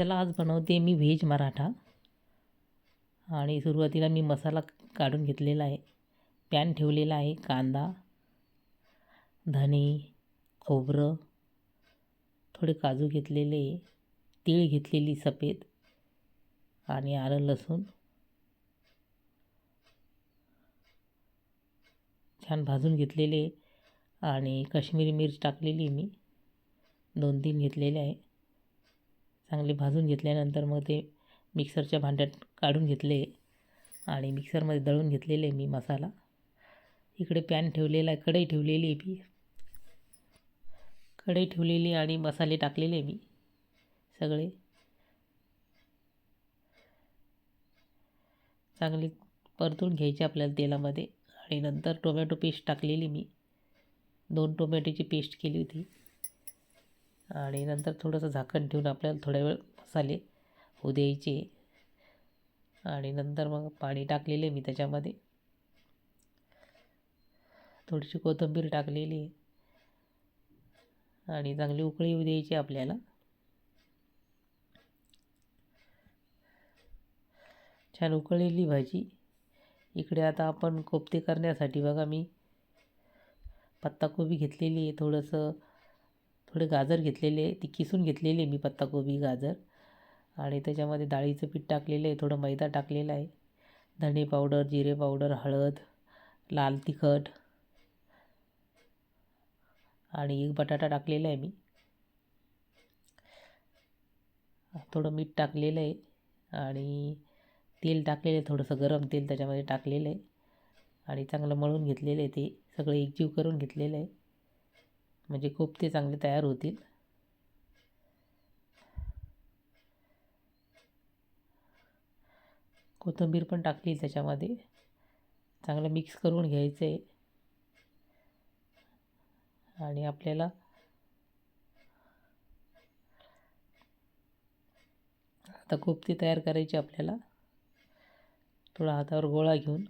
चला आज बनवते मी व्हेज मराठा. आणि सुरुवातीला मी मसाला काढून घेतलेला आहे. पॅन ठेवलेला आहे कांदा धने खोबरं थोडे काजू घेतलेले तीळ घेतलेली सफेद आणि आलं लसूण. छान भाजून घेतलेले आणि काश्मीरी मिर्च टाकलेली मी. दोन तीन घेतलेले आहे. चांगले भाजून घेतल्यानंतर मग ते मिक्सरच्या भांड्यात काढून घेतले आणि मिक्सरमध्ये दळून घेतलेले मी मसाला. इकडे पॅन ठेवलेला आहे कढई ठेवलेली आहे मी कढई ठेवलेली आणि मसाले टाकलेले मी सगळे. चांगले परतून घ्यायचे आपल्याला तेलामध्ये आणि नंतर टोमॅटो पेस्ट टाकलेली मी. दोन टोमॅटोची पेस्ट केली होती. आणि नंतर थोडंसं झाकण ठेवून आपल्याला थोड्या वेळ मसाले होऊ द्यायचे. आणि नंतर मग पाणी टाकलेले मी त्याच्यामध्ये. थोडीशी कोथिंबीर टाकलेली. आणि चांगली उकळी येऊ द्यायची आपल्याला. छान उकळलेली भाजी. इकडे आता आपण कोफ्ते करण्यासाठी बघा मी पत्ताकोबी घेतलेली आहे थोडंसं. थोडे गाजर घेतलेले ती किसून घेतलेली आहे मी पत्ताकोबी गाजर. आणि त्याच्यामध्ये डाळीचं पीठ टाकलेलं आहे. थोडं मैदा टाकलेला आहे. धणे पावडर जिरे पावडर हळद लाल तिखट. आणि एक बटाटा टाकलेला आहे मी. थोडं मीठ टाकलेलं आहे. आणि तेल टाकलेलं आहे. थोडंसं गरम तेल त्याच्यामध्ये टाकलेलं आहे. आणि चांगलं मळून घेतलेलं आहे ते. सगळं एकजीव करून घेतलेलं आहे. म्हणजे कोफ्ते चांगले तयार होतील. कोथिंबीर पण टाकली त्याच्यामध्ये. चांगलं मिक्स करून घ्यायचं आहे. आणि आपल्याला आता कोफ्ते तयार करायची आपल्याला. थोडा हातावर गोळा घेऊन.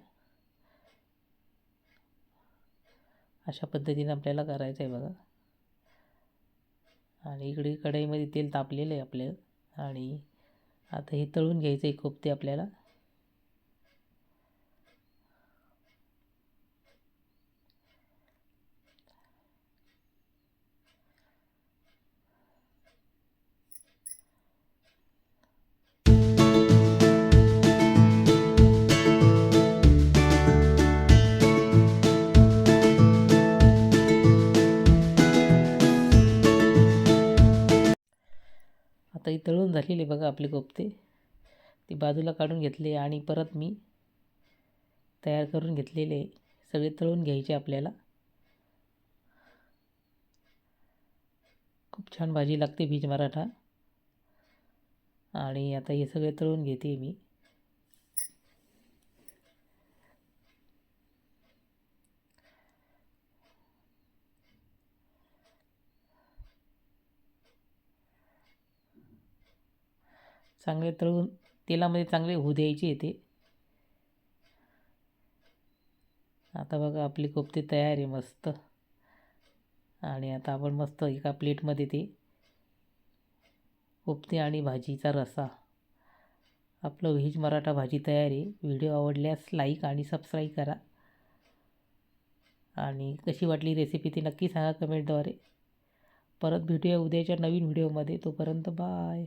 अशा पद्धतीने आपल्याला करायचं आहे बघा. आणि इकडे कढईमध्ये तेल तापलेलं आहे आपलं. आणि आता हे तळून घ्यायचं आहे कोफ्ते आपल्याला. आता ही तळून झालेले बघा आपले कोफ्ते ते बाजूला काढून घेतले आणि परत मी तयार करून घेतलेले सगळे तळून घ्यायचे आपल्याला. खूप छान भाजी लागते बीज मराठा आणि आता हे सगळे तळून घेते मी. चांगले तळून तेलामध्ये चांगले होऊ द्यायचे येते आता बघा आपली कोफ्ते तयार आहे मस्त. आणि आता आपण मस्त एका प्लेटमध्ये ते कोफ्ते आणि भाजीचा रसा. आपलं व्हेज मराठा भाजी तयार आहे. व्हिडिओ आवडल्यास लाईक आणि सबस्क्राईब करा. आणि कशी वाटली रेसिपी ती नक्की सांगा कमेंटद्वारे. परत भेटूया उद्याच्या नवीन व्हिडिओमध्ये. तोपर्यंत बाय.